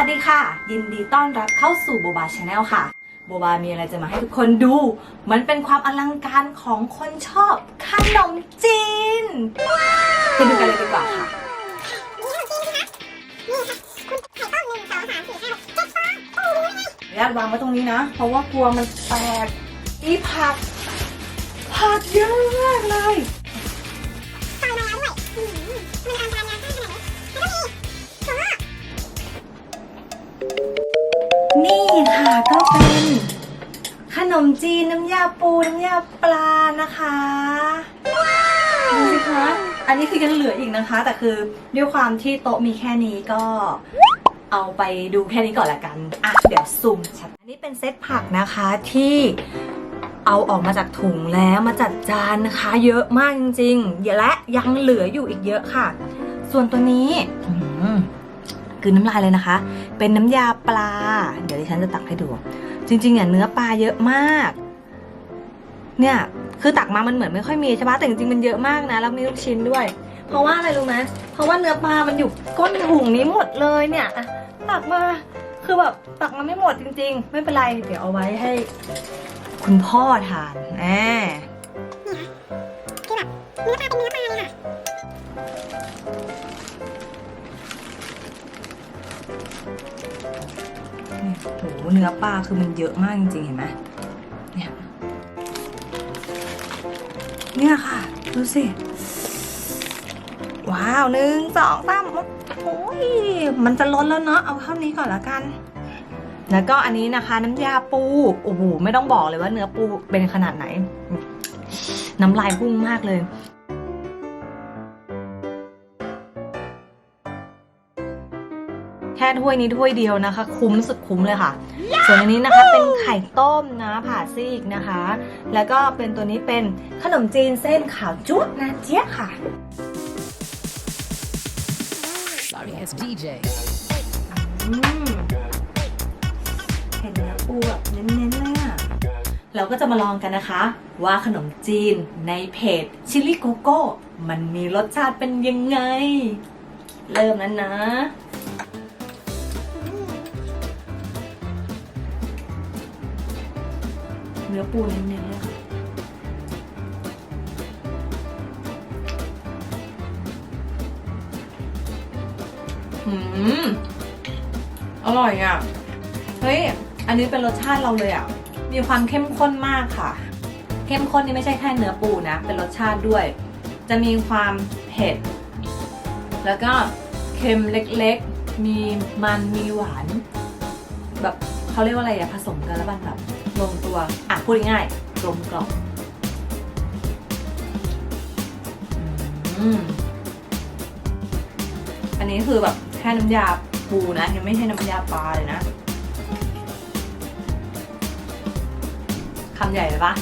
วัสดีค่ะ ยินดีต้อนรับเข้าสู่โบบาชาแนลค่ะโบบามีอะไรจะมาให้ทุกคนดู มันเป็นความอลังการของคนชอบขนมจีนไปดูกันเลยดีกว่าค่ะญาติวางไว้ตรงนี้นะ เพราะว่ากลัวมันแตกอีผักผักเยอะมากเลย มจีนน้ำยาปูน้ำยาปลานะคะดูสิคะอันนี้คือยังเหลืออีกนะคะ แต่คือด้วยความที่โต๊ะมีแค่นี้ก็เอาไปดูแค่นี้ก่อนละกันอะเดี๋ยวซูมชัดอันนี้เป็นเซตผักนะคะที่เอาออกมาจากถุงแล้วมาจัดจานนะคะ เยอะมากจริงๆและยังเหลืออยู่อีกเยอะค่ะ ส่วนตัวนี้อื้อหือคือน้ำลายเลยนะคะ เป็นน้ำยาปลา เดี๋ยวดิฉันจะตักให้ดู จริงๆอะเนื้อปลาเยอะมาก เนี่ย คือตักมามันเหมือนไม่ค่อยมีใช่ปะแต่จริงๆมันเยอะมากนะแล้วมีลูกชิ้นด้วย เพราะว่าอะไรรู้ไหมเพราะว่าเนื้อปลามันอยู่ก้นถุงนี้หมดเลยเนี่ยตักมาคือแบบตักมาไม่หมดจริง ๆ ไม่เป็นไร เดี๋ยวเอาไว้ให้ คุณพ่อทานแหมนี่ โหเนื้อปลาคือมันเยอะมากจริงๆ เห็นไหมเนี่ยเนี่ยค่ะ ดูสิ ว้าวหนึ่งสองสามโอ้ยมันจะล้นแล้วเนาะเอาเท่านี้ก่อนละกัน แล้วก็อันนี้นะคะ น้ำยาปูโอ้โหไม่ต้องบอกเลยว่าเนื้อปูเป็นขนาดไหน น้ำลายพุ่งมากเลย แค่ถ้วยนี้ถ้วยเดียวนะคะ คุ้มสุดคุ้มเลยค่ะ ส่วนอันนี้นะคะเป็นไข่ต้มนะผ่าซีกนะคะ แล้วก็เป็นตัวนี้เป็นขนมจีนเส้นขาวจุ๊ดนะเจี๊ยค่ะ Sorry, it's DJ. เห็นเนื้อปูแบบเน้นๆเลยอะเราก็จะมาลองกันนะคะ ว่าขนมจีนในเพจชิลลี่โกโก้ มันมีรสชาติเป็นยังไง เริ่มแล้วนะ นื้อปูเน้นๆเลยค่ะอืมอร่อยอะ เฮ้ย อันนี้เป็นรสชาติเราเลยอะ มีความเข้มข้นมากค่ะ เข้มข้นนี่ไม่ใช่แค่เนื้อปูนะ เป็นรสชาติด้วย จะมีความเผ็ด แล้วก็เค็มเล็กๆ มีมัน มีหวาน แบบเขาเรียกว่าอะไรอะผสมกันแล้วมันแบบ ลงตัว อะพูดง่ายๆกลมกล่อมอืมอันนี้คือแบบแค่น้ำยาปูนะ ยังไม่ใช่น้ำยาปลาเลยนะคำใหญ่เลยปะ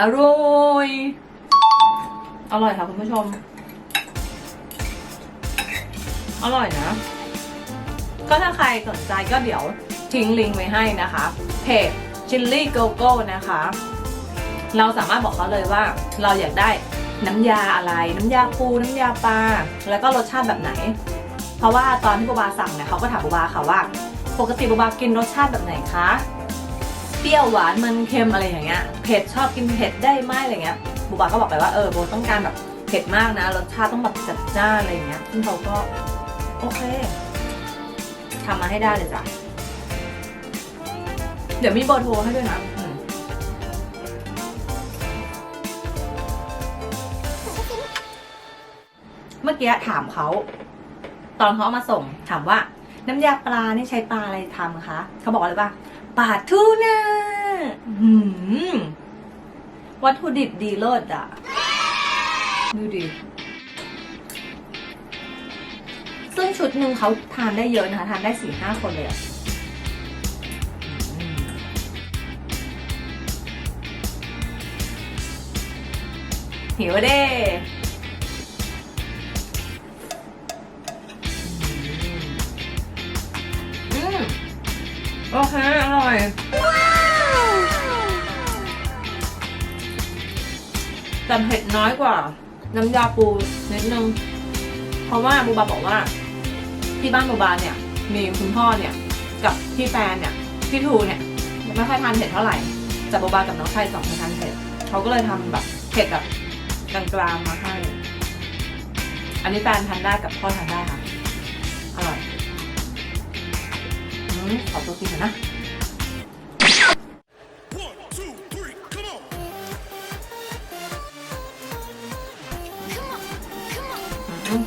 อร่อย อร่อยค่ะคุณผู้ชม อร่อยนะ ก็ถ้าใครสนใจก็เดี๋ยวทิ้งลิงก์ไว้ให้นะคะ เพจ Chili Go Go นะคะ เราสามารถบอกเขาเลยว่า เราอยากได้น้ำยาอะไร น้ำยาปู น้ำยาปลา แล้วก็รสชาติแบบไหน เพราะว่าตอนที่โบบาสั่งเนี่ยเขาก็ถามโบบาค่ะว่า ปกติโบบากินรสชาติแบบไหนคะ เปรี้ยวหวานมันเค็มอะไรอย่างเงี้ยเผ็ดชอบกินเผ็ดได้ไหมอะไรเงี้ยโบบาก็บอกไปว่าเออโบต้องการแบบเผ็ดมากนะรสชาติต้องแบบจัดจ้านอะไรอย่างเงี้ยซึ่งเขาก็โอเคทำมาให้ได้เลยจ้ะเดี๋ยวมีเบอร์โทรให้ด้วยนะเมื่อกี้ถามเขา ตอนเขาเอามาส่ง ถามว่าน้ำยาปลานี่ใช้ปลาอะไรทำคะเขาบอกอะไรป่ะ ปลาทูน่าวัตถุดิบดีเลิศอะ ดูดิ ซึ่งชุดหนึ่งเขาทานได้เยอะนะคะ ทานได้สี่ห้าคนเลยอะหิวเด้อืมโอ้เค อร่อยแต่เผ็ดน้อยกว่า น้ำยาปูนิดนึง เพราะว่าบูบาบอกว่า ที่บ้านบูบาเนี่ย มีคุณพ่อเนี่ย กับพี่แฟนเนี่ยพี่ทูเนี่ยไม่ค่อยทานเผ็ดเท่าไหร่แต่บูบากับน้องชายสองคนทานเผ็ดเขาก็เลยทำแบบเผ็ดแบบกลางๆมาให้ อันนี้แฟนทานได้กับพ่อทานได้ค่ะ อร่อยอืมขอตัวกินหน่อยนะ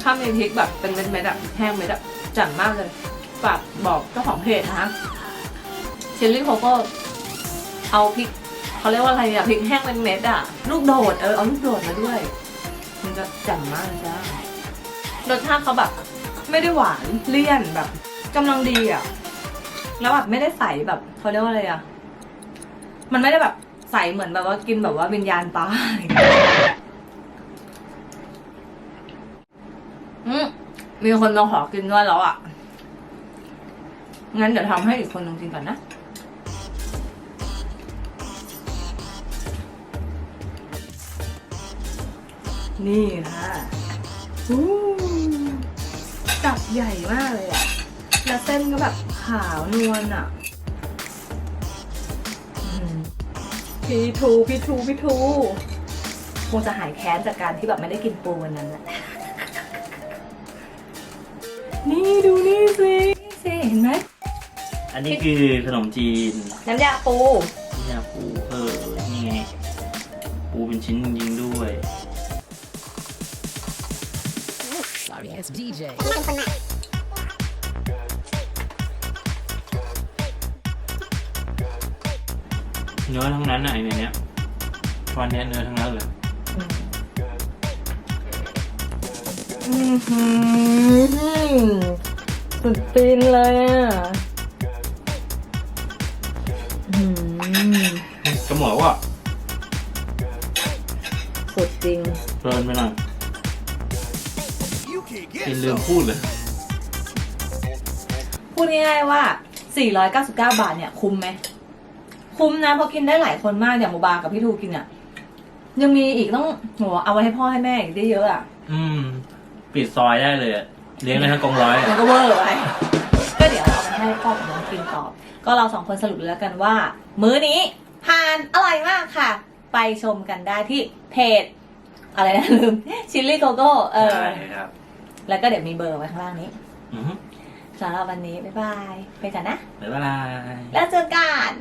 ถ้ามีพริกแบบเป็นเม็ดๆอะแห้งเม็ดอะจัดมากเลยฝากบอกเจ้าของเพจนะคะเชลลี่เขาก็เอาพริกเขาเรียกว่าอะไรอะพริกแห้งเป็นเม็ดอะลูกโดดเออเอาลูกโดดมาด้วย มันจะจัดมากจ้ารสชาติเขาแบบไม่ได้หวานเลี่ยนแบบกำลังดีอะแล้วแบบไม่ได้ใสแบบเขาเรียกว่าอะไรอะมันไม่ได้แบบใสเหมือนแบบว่ากินแบบว่าวิญญาณตาย อื มีคนมาขอกินด้วยแล้วอะ งั้นเดี๋ยวทำให้อีกคนนึงกินก่อนนะ นี่ค่ะจับใหญ่มากเลยอะ แล้วเส้นก็แบบขาวนวลอะพี่ทูพี่ทูพี่ทูคงจะหายแค้นจากการที่แบบไม่ได้กินปูวันนั้นแหละ นี่ดูนี่สินี่สิเห็นไหมอันนี้คือขนมจีนน้ำยาปูนี่ยปูเออนี่ไงปูเป็นชิ้นจริงๆด้วย Sorry ass DJ. เนื้อทั้งนั้นอะไอ้ในเนี้ยวันเนี้ยเนื้อทั้งนั้นเลย สุดตีนเลยอะอืมจะบอกว่าสุดจริงเพลินไปหน่อย You can't get กินลืมพูดเลย พูดง่ายๆว่า 499 บาทเนี่ย คุ้มไหม คุ้มนะเพราะกินได้หลายคนมากอย่างโมบากับพี่ทูกินอะ ยังมีอีกต้องโหเอาไว้ให้พ่อให้แม่อีกได้เยอะอะ อืม ปิดซอยได้เลยอะเลี้ยงได้ทั้งกองร้อยมันก็เวอร์ไปก็เดี๋ยวเอาไปให้พ่อกับน้องกินต่อก็เราสองคนสรุปแล้วกันว่า มื้อนี้ทานอร่อยมากค่ะ ไปชมกันได้ที่เพจ อะไรนะลืมชิลลี่โกโก้เออ ใช่ครับแล้วก็เดี๋ยวมีเบอร์ไว้ข้างล่างนี้อือฮึสำหรับวันนี้ บ๊ายบาย ไปกันนะ บ๊ายบาย แล้วเจอกัน